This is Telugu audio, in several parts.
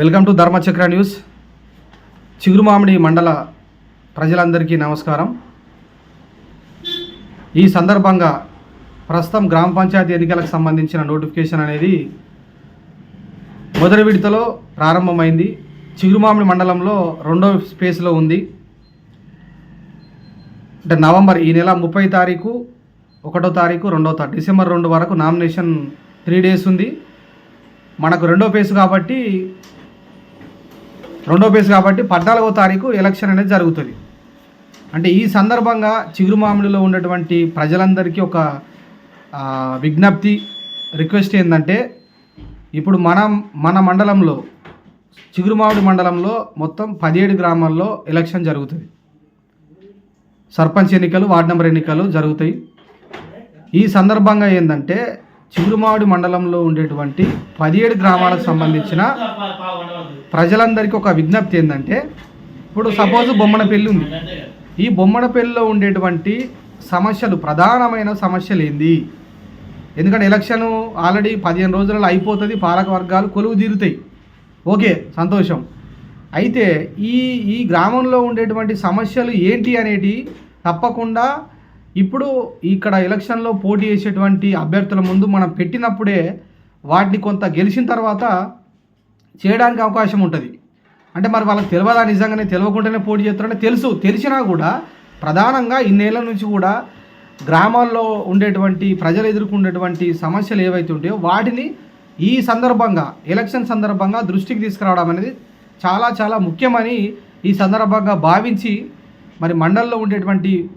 Welcome to Dharmachakra news. Chigurumamidi మండల ప్రజలందరికీ నమస్కారం. ఈ సందర్భంగా ప్రస్తుతం గ్రామ పంచాయతీ ఎన్నికలకు సంబంధించిన నోటిఫికేషన్ అనేది మొదటి విడతలో ప్రారంభమైంది. చిగురుమామిడి మండలంలో రెండో స్పేస్లో ఉంది. అంటే నవంబర్ ఈ నెల ముప్పై తారీఖు ఒకటో తారీఖు రెండో తారీఖు డిసెంబర్ రెండు వరకు నామినేషన్ త్రీ డేస్ ఉంది. మనకు రెండో ఫేస్ కాబట్టి రెండో ఫేజ్ కాబట్టి పద్నాలుగో తారీఖు ఎలక్షన్ అనేది జరుగుతుంది. అంటే ఈ సందర్భంగా చిగురుమామిడిలో ఉన్నటువంటి ప్రజలందరికీ ఒక విజ్ఞప్తి రిక్వెస్ట్ ఏంటంటే ఇప్పుడు మనం మన మండలంలో చిగురుమామిడి మండలంలో మొత్తం పదిహేడు గ్రామాల్లో ఎలక్షన్ జరుగుతుంది. సర్పంచ్ ఎన్నికలు వార్డు నెంబర్ ఎన్నికలు జరుగుతాయి. ఈ సందర్భంగా ఏంటంటే చిగురుమావిడి మండలంలో ఉండేటువంటి పదిహేడు గ్రామాలకు సంబంధించిన ప్రజలందరికీ ఒక విజ్ఞప్తి ఏంటంటే ఇప్పుడు సపోజ్ బొమ్మన పెళ్ళి ఉంది. ఈ బొమ్మన పెళ్ళిలో ఉండేటువంటి సమస్యలు ప్రధానమైన సమస్యలు ఏంది? ఎందుకంటే ఎలక్షన్ ఆల్రెడీ పదిహేను రోజులలో అయిపోతుంది పాలక వర్గాలు కొలువు తీరుతాయి. ఓకే సంతోషం. అయితే ఈ ఈ గ్రామంలో ఉండేటువంటి సమస్యలు ఏంటి అనేటి తప్పకుండా ఇప్పుడు ఇక్కడ ఎలక్షన్లో పోటీ చేసేటువంటి అభ్యర్థుల ముందు మనం పెట్టినప్పుడే వాటిని కొంత గెలిచిన తర్వాత చేయడానికి అవకాశం ఉంటుంది. అంటే మరి వాళ్ళకి తెలియదా నిజంగానే? తెలియకుండానే పోటీ చేస్తారంటే తెలుసు. తెలిసినా కూడా ప్రధానంగా ఇన్నేళ్ళ నుంచి కూడా గ్రామాల్లో ఉండేటువంటి ప్రజలు ఎదుర్కొనేటువంటి సమస్యలు ఏవైతే ఉంటాయో వాటిని ఈ సందర్భంగా ఎలక్షన్ సందర్భంగా దృష్టికి తీసుకురావడం అనేది చాలా చాలా ముఖ్యమని ఈ సందర్భంగా భావించి మరి మండలంలో ఉండేటువంటి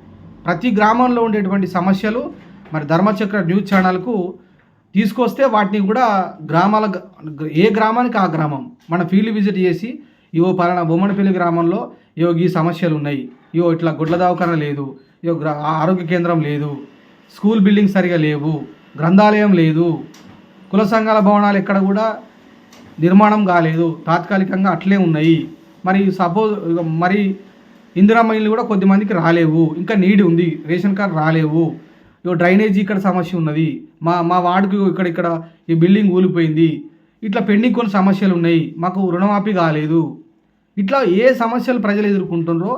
ప్రతి గ్రామంలో ఉండేటువంటి సమస్యలు మరి ధర్మచక్ర న్యూస్ ఛానల్కు తీసుకొస్తే వాటిని కూడా గ్రామాల ఏ గ్రామానికి ఆ గ్రామం. మన ఫీల్డ్ విజిట్ చేసి ఇవో పలానా బొమ్మనపల్లి గ్రామంలో ఇవో ఈ సమస్యలు ఉన్నాయి. ఇవో ఇట్లా గుడ్ల దవాఖాన లేదు. ఇవో గ్రా ఆరోగ్య కేంద్రం లేదు. స్కూల్ బిల్డింగ్ సరిగా లేవు. గ్రంథాలయం లేదు. కుల సంఘాల భవనాలు ఎక్కడ కూడా నిర్మాణం కాలేదు. తాత్కాలికంగా అట్లే ఉన్నాయి. మరి సపోజ్ మరి ఇందిరమ్మ ఇల్లు కూడా కొద్దిమందికి రాలేవు. ఇంకా నీడ్ ఉంది. రేషన్ కార్డు రాలేవు. ఇగో డ్రైనేజీ ఇక్కడ సమస్య ఉన్నది. మా మా వార్డుకు ఇక్కడ ఇక్కడ ఈ బిల్డింగ్ ఊలిపోయింది. ఇట్లా పెండింగ్ కొన్ని సమస్యలు ఉన్నాయి. మాకు రుణమాఫీ కాలేదు. ఇట్లా ఏ సమస్యలు ప్రజలు ఎదుర్కొంటున్నారో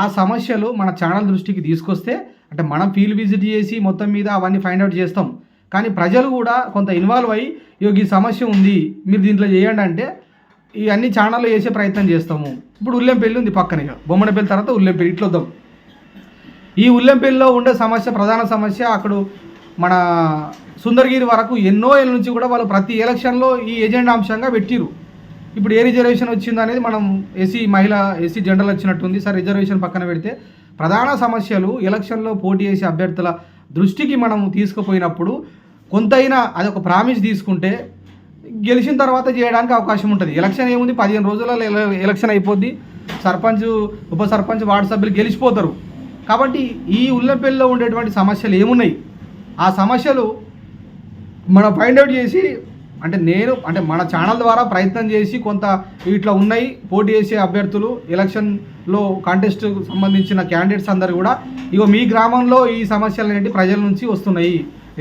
ఆ సమస్యలు మన ఛానల్ దృష్టికి తీసుకొస్తే అంటే మనం ఫీల్డ్ విజిట్ చేసి మొత్తం మీద అవన్నీ ఫైండ్ అవుట్ చేస్తాం. కానీ ప్రజలు కూడా కొంత ఇన్వాల్వ్ అయ్యి ఇగో ఈ సమస్య ఉంది మీరు దీంట్లో చేయండి అంటే ఈ అన్ని ఛానల్లో చేసే ప్రయత్నం చేస్తాము. ఇప్పుడు ఉల్లెంపల్లి ఉంది పక్కనే బొమ్మనపల్లి తర్వాత ఉల్లెంపల్లి ఇట్లా వద్దాం. ఈ ఉల్లెంపల్లిలో ఉండే సమస్య ప్రధాన సమస్య అక్కడ మన సుందరగిరి వరకు ఎన్నో ఏళ్ళ నుంచి కూడా వాళ్ళు ప్రతి ఎలక్షన్లో ఈ ఎజెండా అంశంగా పెట్టిరు ఇప్పుడు ఏ రిజర్వేషన్ వచ్చింది అనేది మనం ఎస్సీ మహిళ ఎస్సీ జనరల్ వచ్చినట్టుంది. సార్ రిజర్వేషన్ పక్కన పెడితే ప్రధాన సమస్యలు ఎలక్షన్లో పోటీ చేసే అభ్యర్థుల దృష్టికి మనం తీసుకుపోయినప్పుడు కొంతైనా అది ఒక ప్రామిస్ తీసుకుంటే గెలిచిన తర్వాత చేయడానికి అవకాశం ఉంటుంది. ఎలక్షన్ ఏముంది? పదిహేను రోజులలో ఎలక్షన్ అయిపోద్ది. సర్పంచ్ ఉప సర్పంచ్ వార్డు సభ్యులు గెలిచిపోతారు. కాబట్టి ఈ ఉల్లపల్లిలో ఉండేటువంటి సమస్యలు ఏమున్నాయి? ఆ సమస్యలు మనం ఫైండ్ అవుట్ చేసి అంటే నేను అంటే మన ఛానల్ ద్వారా ప్రయత్నం చేసి కొంత ఇట్లా ఉన్నాయి. పోటీ చేసే అభ్యర్థులు ఎలక్షన్లో కాంటెస్ట్ సంబంధించిన క్యాండిడేట్స్ అందరు కూడా ఇగో మీ గ్రామంలో ఈ సమస్యలు అనేవి ప్రజల నుంచి వస్తున్నాయి.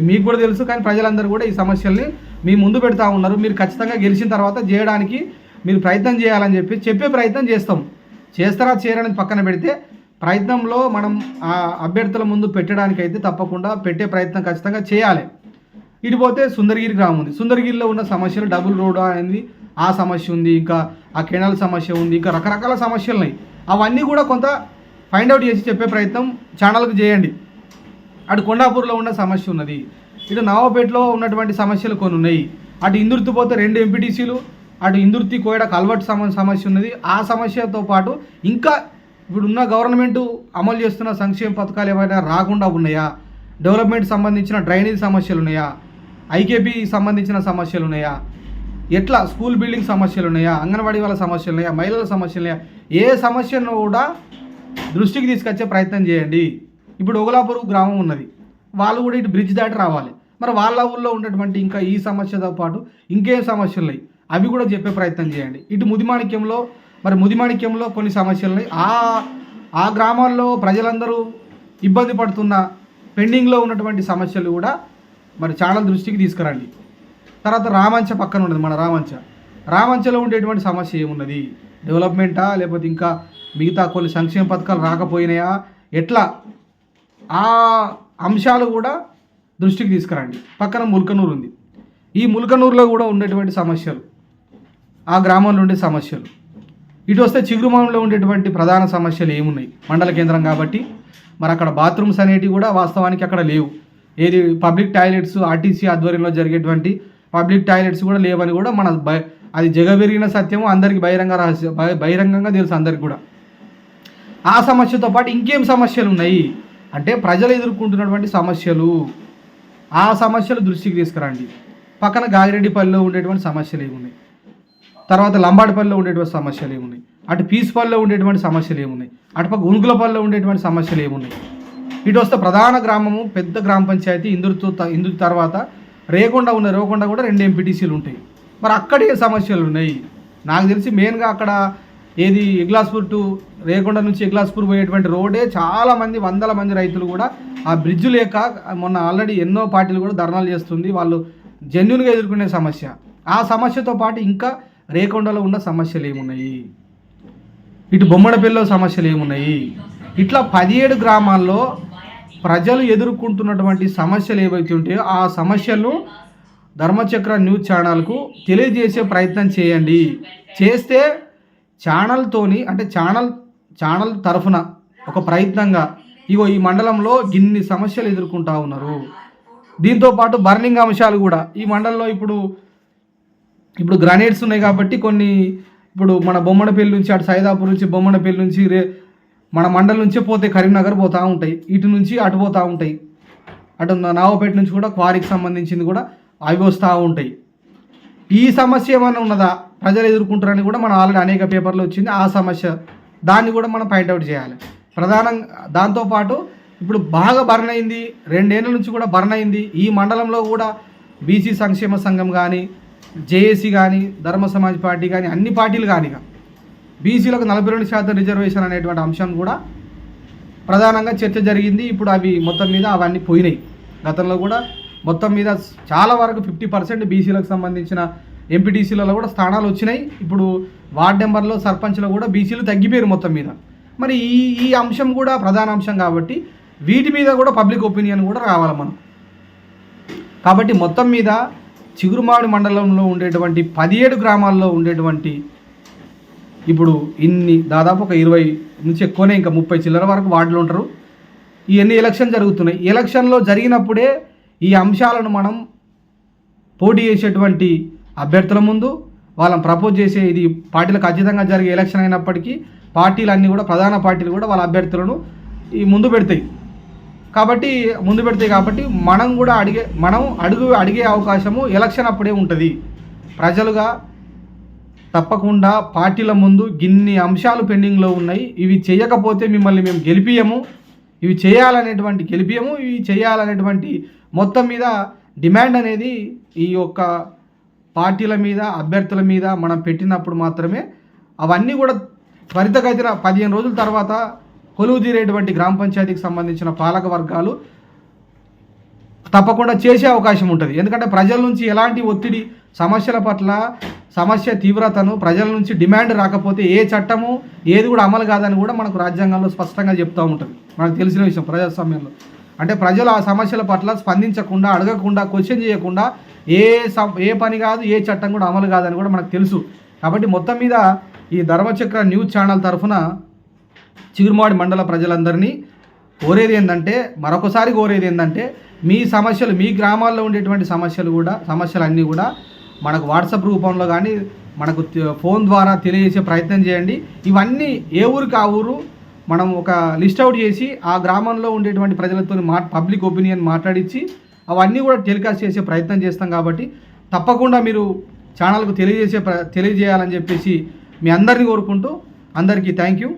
మీకు కూడా తెలుసు కానీ ప్రజలందరూ కూడా ఈ సమస్యల్ని మీ ముందు పెడతా ఉన్నారు. మీరు ఖచ్చితంగా గెలిచిన తర్వాత చేయడానికి మీరు ప్రయత్నం చేయాలని చెప్పి చెప్పే ప్రయత్నం చేస్తాం. చేస్తారా చేయరని పక్కన పెడితే ప్రయత్నంలో మనం ఆ అభ్యర్థుల ముందు పెట్టడానికి అయితే తప్పకుండా పెట్టే ప్రయత్నం ఖచ్చితంగా చేయాలి. ఇటు పోతే సుందరగిరి గ్రామం ఉంది. సుందరగిరిలో ఉన్న సమస్యలు డబుల్ రోడ్ అనేది ఆ సమస్య ఉంది ఇంకా ఆ కెనాల్ సమస్య ఉంది ఇంకా రకరకాల సమస్యలు ఉన్నాయి. అవన్నీ కూడా కొంత ఫైండ్ అవుట్ చేసి చెప్పే ప్రయత్నం ఛానల్కి చేయండి. అటు కొండాపూర్లో ఉన్న సమస్య ఉన్నది. ఇటు నవాపేటలో ఉన్నటువంటి సమస్యలు కొన్ని ఉన్నాయి. అటు ఇందుర్తి పోతే రెండు ఎంపీటీసీలు అటు ఇందుర్తి కోయడ కల్వర్ట్ సమ సమస్య ఉన్నది. ఆ సమస్యతో పాటు ఇంకా ఇప్పుడున్న గవర్నమెంట్ అమలు చేస్తున్న సంక్షేమ పథకాలు ఏమైనా రాకుండా ఉన్నాయా? డెవలప్మెంట్ సంబంధించిన డ్రైనేజ్ సమస్యలు ఉన్నాయా? ఐకేపీ సంబంధించిన సమస్యలు ఉన్నాయా? ఎట్లా స్కూల్ బిల్డింగ్ సమస్యలు ఉన్నాయా? అంగన్వాడీ వాళ్ళ సమస్యలు ఉన్నాయా? మహిళల సమస్యలు ఉన్నాయా? ఏ సమస్యను కూడా దృష్టికి తీసుకొచ్చే ప్రయత్నం చేయండి. ఇప్పుడు ఒగలాపూర్ గ్రామం ఉన్నది. వాళ్ళు కూడా ఇటు బ్రిడ్జ్ దాటి రావాలి. మరి వాళ్ళ ఊళ్ళో ఉన్నటువంటి ఇంకా ఈ సమస్యతో పాటు ఇంకేం సమస్యలు ఉన్నాయి అవి కూడా చెప్పే ప్రయత్నం చేయండి. ఇటు ముదిమాణిక్యంలో మరి ముదిమాణిక్యంలో కొన్ని సమస్యలు ఉన్నాయి ఆ ఆ గ్రామాల్లో ప్రజలందరూ ఇబ్బంది పడుతున్న పెండింగ్లో ఉన్నటువంటి సమస్యలు కూడా మరి ఛానల్ దృష్టికి తీసుకురండి. తర్వాత రామంచ పక్కన ఉన్నది మన రామంచ. రామంచలో ఉండేటువంటి సమస్య ఏమున్నది? డెవలప్మెంటా? లేకపోతే ఇంకా మిగతా కొన్ని సంక్షేమ పథకాలు రాకపోయినాయా? ఎట్లా? ఆ అంశాలు కూడా దృష్టికి తీసుకురండి. పక్కన ముల్కనూరు ఉంది. ఈ ముల్కనూరులో కూడా ఉండేటువంటి సమస్యలు ఆ గ్రామంలో ఉండే సమస్యలు. ఇటు వస్తే చిగురుమామంలో ఉండేటువంటి ప్రధాన సమస్యలు ఏమున్నాయి? మండల కేంద్రం కాబట్టి మరి అక్కడ బాత్రూమ్స్ అనేటివి కూడా వాస్తవానికి అక్కడ లేవు. ఏది పబ్లిక్ టాయిలెట్స్ ఆర్టీసీ ఆధ్వర్యంలో జరిగేటువంటి పబ్లిక్ టాయిలెట్స్ కూడా లేవని కూడా మన అది జగబెరిగిన సత్యము అందరికీ బహిరంగ రహస్య బహిరంగంగా తెలుసు అందరికి కూడా. ఆ సమస్యతో పాటు ఇంకేం సమస్యలు ఉన్నాయి? అంటే ప్రజలు ఎదుర్కొంటున్నటువంటి సమస్యలు. ఆ సమస్యలు దృష్టికి తీసుకురండి. పక్కన గాగిరెడ్డిపల్లిలో ఉండేటువంటి సమస్యలు ఏమున్నాయి? తర్వాత లంబాడిపల్లిలో ఉండేటువంటి సమస్యలు ఏమున్నాయి? అటు పీసుపల్లిలో ఉండేటువంటి సమస్యలు ఏమున్నాయి? అటుపక్క ఉనుకులపల్లిలో ఉండేటువంటి సమస్యలు ఏమున్నాయి? ఇటు వస్తే ప్రధాన గ్రామము పెద్ద గ్రామ పంచాయతీ ఇందుతో ఇందు తర్వాత రేకొండ ఉన్న రేకొండ కూడా రెండు ఎంపీటీసీలు ఉంటాయి. మరి అక్కడే సమస్యలు ఉన్నాయి. నాకు తెలిసి మెయిన్గా అక్కడ ఏది ఎగ్లాస్పూర్ టు రేకొండ నుంచి ఎగ్లాస్పూర్ పోయేటువంటి రోడ్డే చాలా మంది వందల మంది రైతులు కూడా ఆ బ్రిడ్జ్ లేక మొన్న ఆల్రెడీ ఎన్నో పార్టీలు కూడా ధర్నాలు చేస్తుంది. వాళ్ళు జెన్యున్గా ఎదుర్కొనే సమస్య. ఆ సమస్యతో పాటు ఇంకా రేకొండలో ఉన్న సమస్యలు ఏమున్నాయి? ఇటు బొమ్మడపల్లిలో సమస్యలు ఏమున్నాయి? ఇట్లా పదిహేడు గ్రామాల్లో ప్రజలు ఎదుర్కొంటున్నటువంటి సమస్యలు ఏవైతే ఉంటాయో ఆ సమస్యలను ధర్మచక్ర న్యూస్ ఛానల్కు తెలియజేసే ప్రయత్నం చేయండి. చేస్తే ఛానల్తోని అంటే ఛానల్ ఛానల్ తరఫున ఒక ప్రయత్నంగా ఇగో ఈ మండలంలో ఇన్ని సమస్యలు ఎదుర్కొంటా ఉన్నారు. దీంతో పాటు బర్నింగ్ అంశాలు కూడా. ఈ మండలంలో ఇప్పుడు ఇప్పుడు గ్రనేడ్స్ ఉన్నాయి కాబట్టి కొన్ని ఇప్పుడు మన బొమ్మడపల్లి నుంచి అటు సైదాపూర్ నుంచి బొమ్మడపల్లి నుంచి రే మన మండలం నుంచే పోతే కరీంనగర్ పోతూ ఉంటాయి. ఇటు నుంచి అటు పోతూ ఉంటాయి. అటు నావపేట నుంచి కూడా క్వారీకి సంబంధించింది కూడా అవి వస్తూ ఉంటాయి. ఈ సమస్య ఏమైనా ఉన్నదా? ప్రజలు ఎదుర్కొంటారని కూడా మనం ఆల్రెడీ అనేక పేపర్లు వచ్చింది. ఆ సమస్య దాన్ని కూడా మనం పాయింట్అవుట్ చేయాలి. ప్రధానంగా దాంతోపాటు ఇప్పుడు బాగా బర్న్ అయింది. రెండేళ్ళ నుంచి కూడా బర్న్ అయింది. ఈ మండలంలో కూడా బీసీ సంక్షేమ సంఘం కానీ జేఏసీ కానీ ధర్మ సమాజ్ పార్టీ కానీ అన్ని పార్టీలు కానీ బీసీలకు నలభై రెండు శాతం రిజర్వేషన్ అనేటువంటి అంశం కూడా ప్రధానంగా చర్చ జరిగింది. ఇప్పుడు అవి మొత్తం మీద అవన్నీ పోయినాయి. గతంలో కూడా మొత్తం మీద చాలా వరకు ఫిఫ్టీ పర్సెంట్ బీసీలకు సంబంధించిన ఎంపీటీసీలలో కూడా స్థానాలు వచ్చినాయి. ఇప్పుడు వార్డ్ నెంబర్లో సర్పంచ్లో కూడా బీసీలు తగ్గిపోయారు మొత్తం మీద. మరి ఈ ఈ అంశం కూడా ప్రధాన అంశం కాబట్టి వీటి మీద కూడా పబ్లిక్ ఒపీనియన్ కూడా రావాలి మనం. కాబట్టి మొత్తం మీద చిగురుమాడు మండలంలో ఉండేటువంటి పదిహేడు గ్రామాల్లో ఉండేటువంటి ఇప్పుడు ఇన్ని దాదాపు ఒక ఇరవై నుంచి ఎక్కువనే ఇంకా ముప్పై చిల్లర వరకు వార్డులు ఉంటారు. ఈ ఎన్ని ఎలక్షన్ జరుగుతున్నాయి? ఎలక్షన్లో జరిగినప్పుడే ఈ అంశాలను మనం పోటీ చేసేటువంటి అభ్యర్థుల ముందు వాళ్ళని ప్రపోజ్ చేసే ఇది పార్టీలకు ఖచ్చితంగా జరిగే ఎలక్షన్ అయినప్పటికీ పార్టీలు అన్నీ కూడా ప్రధాన పార్టీలు కూడా వాళ్ళ అభ్యర్థులను ఈ ముందు పెడతాయి. కాబట్టి ముందు పెడతాయి కాబట్టి మనం కూడా అడిగే మనం అడుగు అడిగే అవకాశము ఎలక్షన్ అప్పుడే ఉంటుంది. ప్రజలుగా తప్పకుండా పార్టీల ముందు గిన్ని అంశాలు పెండింగ్లో ఉన్నాయి. ఇవి చేయకపోతే మిమ్మల్ని మేము గెలిపియము. ఇవి చేయాలనేటువంటి గెలిపియము. ఇవి చేయాలనేటువంటి మొత్తం మీద డిమాండ్ అనేది ఈ యొక్క పార్టీల మీద అభ్యర్థుల మీద మనం పెట్టినప్పుడు మాత్రమే అవన్నీ కూడా త్వరితగతిన పదిహేను రోజుల తర్వాత కొలువు తీరేటువంటి గ్రామ పంచాయతీకి సంబంధించిన పాలక వర్గాలు తప్పకుండా చేసే అవకాశం ఉంటుంది. ఎందుకంటే ప్రజల నుంచి ఎలాంటి ఒత్తిడి సమస్యల పట్ల సమస్య తీవ్రతను ప్రజల నుంచి డిమాండ్ రాకపోతే ఏ చట్టము ఏది కూడా అమలు కాదని కూడా మనకు రాజ్యాంగంలో స్పష్టంగా చెప్తూ ఉంటుంది. మనకు తెలిసిన విషయం ప్రజాస్వామ్యంలో. అంటే ప్రజలు ఆ సమస్యల పట్ల స్పందించకుండా అడగకుండా క్వశ్చన్ చేయకుండా ఏ సం- ఏ పని కాదు ఏ చట్టం కూడా అమలు కాదని కూడా మనకు తెలుసు. కాబట్టి మొత్తం మీద ఈ ధర్మచక్ర న్యూస్ ఛానల్ తరఫున చిగురుమాడి మండల ప్రజలందరినీ కోరేది ఏంటంటే మరొకసారి కోరేది ఏంటంటే మీ సమస్యలు మీ గ్రామాల్లో ఉండేటువంటి సమస్యలు కూడా సమస్యలన్నీ కూడా మనకు వాట్సాప్ రూపంలో కానీ మనకు ఫోన్ ద్వారా తెలియజేసే ప్రయత్నం చేయండి. ఇవన్నీ ఏ ఊరికి ఆ ఊరు మనం ఒక లిస్ట్ అవుట్ చేసి ఆ గ్రామంలో ఉండేటువంటి ప్రజలతో మా పబ్లిక్ ఒపీనియన్ మాట్లాడించి అవన్నీ కూడా టెలికాస్ట్ చేసే ప్రయత్నం చేస్తాం కాబట్టి తప్పకుండా మీరు ఛానల్కు తెలియజేసే ప్ర తెలియజేయాలని చెప్పేసి మీ అందరిని కోరుకుంటూ అందరికీ థ్యాంక్ యూ.